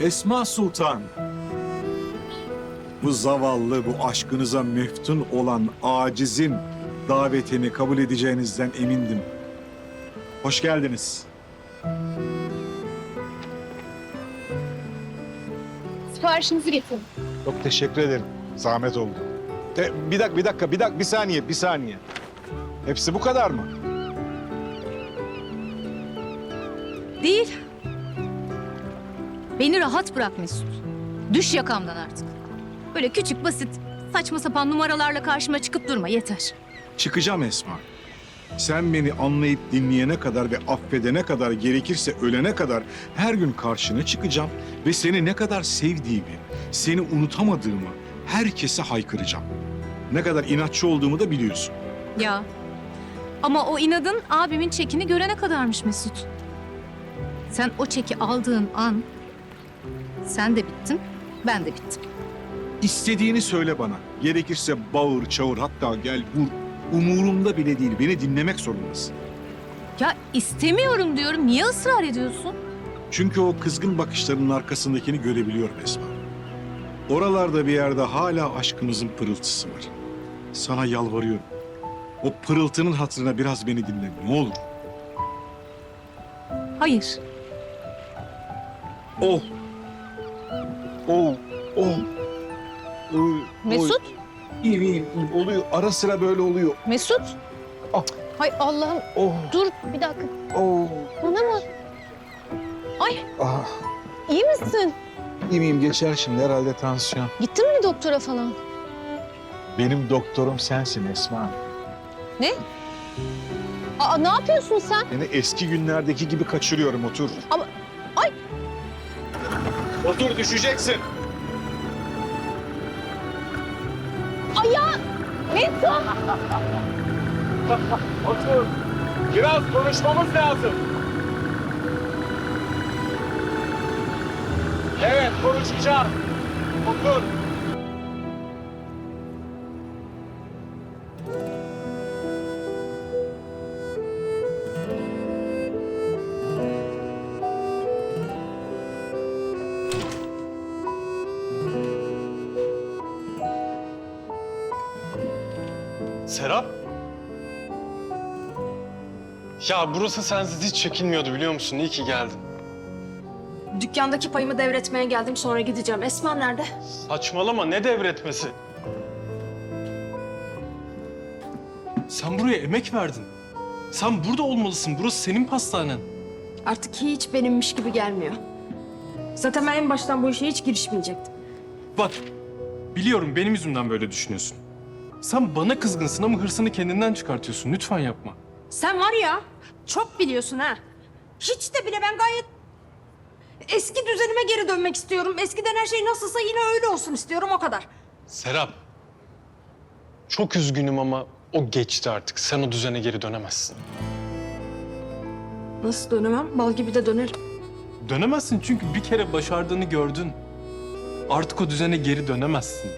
Esma Sultan. Bu zavallı, bu aşkınıza meftun olan acizin davetini kabul edeceğinizden emindim. Hoş geldiniz. Siparişinizi getirin. Çok teşekkür ederim. Zahmet oldu. De, bir dakika, bir dakika, bir dakika, bir saniye, bir saniye. Hepsi bu kadar mı? Değil. Beni rahat bırak Mesut. Düş yakamdan artık. Böyle küçük basit saçma sapan numaralarla karşıma çıkıp durma yeter. Çıkacağım Esma. Sen beni anlayıp dinleyene kadar ve affedene kadar gerekirse ölene kadar her gün karşına çıkacağım ve seni ne kadar sevdiğimi, seni unutamadığımı herkese haykıracağım. Ne kadar inatçı olduğumu da biliyorsun. Ya. Ama o inadın abimin çekini görene kadarmış Mesut. Sen o çeki aldığın an sen de bittin, ben de bittim. İstediğini söyle bana. Gerekirse bağır, çağır, hatta gel vur. Umurumda bile değil. Beni dinlemek zorundasın. Ya istemiyorum diyorum. Niye ısrar ediyorsun? Çünkü o kızgın bakışlarının arkasındakini görebiliyorum Esma. Oralarda bir yerde hala aşkımızın pırıltısı var. Sana yalvarıyorum. O pırıltının hatırına biraz beni dinle ne olur. Hayır. Oh. Oh. Oh. Oy, Mesut? İyiyim iyiyim. Oluyor. Ara sıra böyle oluyor. Mesut? Ah. Hay Allah'ım. Oh. Dur bir dakika. Oh. Bana mı? Ay Ah. iyi misin? İyiyim iyiyim. Geçer şimdi herhalde tansiyon. Gittin mi doktora falan? Benim doktorum sensin Esma. Aa ne yapıyorsun sen? Seni eski günlerdeki gibi kaçırıyorum otur. Ama-! Otur düşeceksin. Mesut! Otur. Biraz konuşmamız lazım. Evet konuşacağız. Otur. Serap? Ya burası sensiz hiç çekilmiyordu biliyor musun? İyi ki geldin. Dükkandaki payımı devretmeye geldim sonra gideceğim. Esma nerede? Saçmalama ne devretmesi? Sen buraya emek verdin. Sen burada olmalısın. Burası senin pastanen. Artık hiç benimmiş gibi gelmiyor. Zaten ben en baştan bu işe hiç girişmeyecektim. Bak, biliyorum benim yüzümden böyle düşünüyorsun. Sen bana kızgınsın ama hırsını kendinden çıkartıyorsun. Lütfen yapma. Sen var ya çok biliyorsun ha. Hiç de bile ben gayet eski düzenime geri dönmek istiyorum. Eskiden her şey nasılsa yine öyle olsun istiyorum o kadar. Serap, çok üzgünüm ama o geçti artık. Sen o düzene geri dönemezsin. Nasıl dönemem? Bal gibi de dönerim. Dönemezsin çünkü bir kere başardığını gördün. Artık o düzene geri dönemezsin.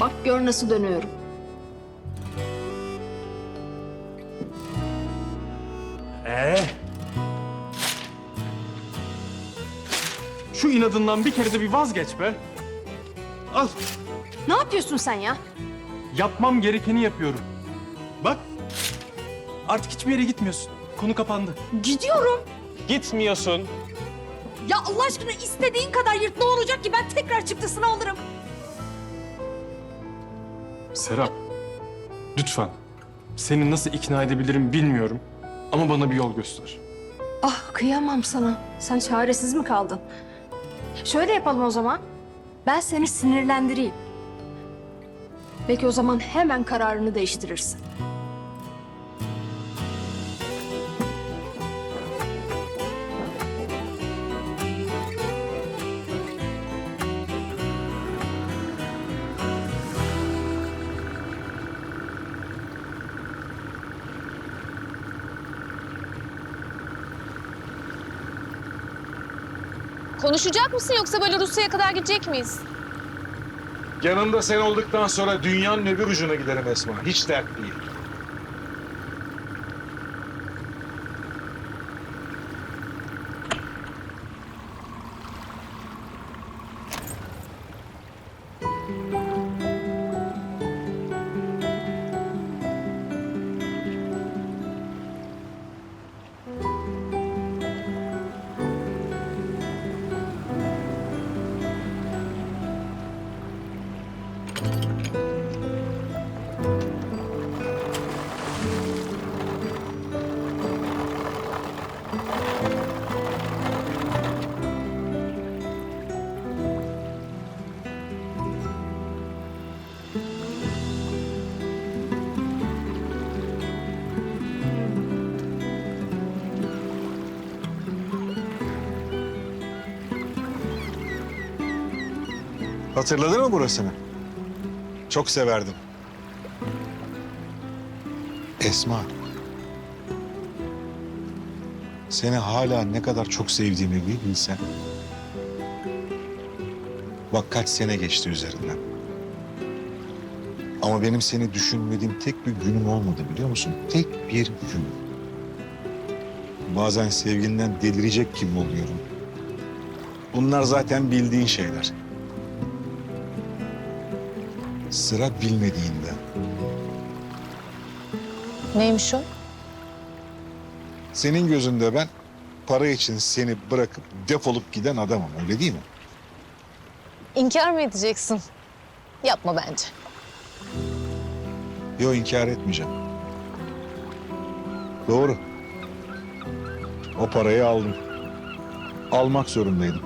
Bak gör nasıl dönüyorum. Ee? Şu inadından bir kere de bir vazgeç be. Al. Ne yapıyorsun sen ya? Yapmam gerekeni yapıyorum. Bak. Artık hiçbir yere gitmiyorsun. Konu kapandı. Gidiyorum. Gitmiyorsun. Ya Allah aşkına istediğin kadar yırt ne olacak ki ben tekrar çıktısını alırım. Serap. Lütfen. Seni nasıl ikna edebilirim bilmiyorum. Ama bana bir yol göster. Ah kıyamam sana. Sen çaresiz mi kaldın? Şöyle yapalım o zaman. Ben seni sinirlendireyim. Belki o zaman hemen kararını değiştirirsin. Konuşacak mısın yoksa böyle Rusya'ya kadar gidecek miyiz? Yanımda sen olduktan sonra dünyanın öbür ucuna giderim Esma. Hiç dert değil. Hatırladın mı burasını? Çok severdim. Esma. Seni hala ne kadar çok sevdiğimi bir bilsen. Bak kaç sene geçti üzerinden. Ama benim seni düşünmediğim tek bir günüm olmadı biliyor musun? Tek bir gün. Bazen sevginden delirecek gibi oluyorum. Bunlar zaten bildiğin şeyler. Sıra bilmediğinde. Neymiş o? Senin gözünde ben para için seni bırakıp defolup giden adamım öyle değil mi? İnkar mı edeceksin? Yapma bence. Yok inkar etmeyeceğim. Doğru. O parayı aldım. Almak zorundaydım.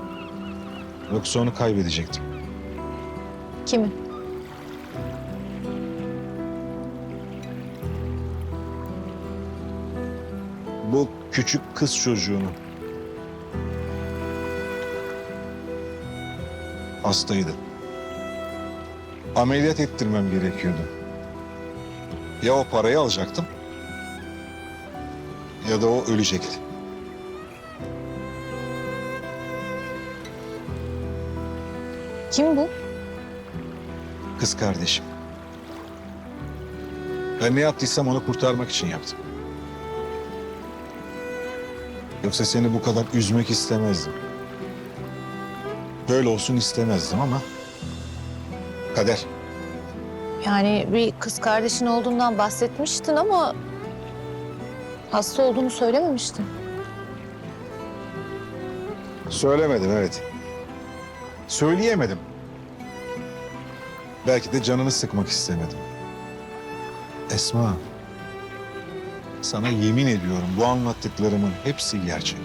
Yoksa onu kaybedecektim. Kimi? Bu küçük kız çocuğunu. Hastaydı. Ameliyat ettirmem gerekiyordu. Ya o parayı alacaktım ya da o ölecekti. Kim bu? Kız kardeşim. Ben ne yaptıysam onu kurtarmak için yaptım. Yoksa seni bu kadar üzmek istemezdim. Böyle olsun istemezdim ama kader. Yani bir kız kardeşin olduğundan bahsetmiştin ama hasta olduğunu söylememiştin. Söylemedim evet. Söyleyemedim. Belki de canını sıkmak istemedim. Esma. Sana yemin ediyorum bu anlattıklarımın hepsi gerçek.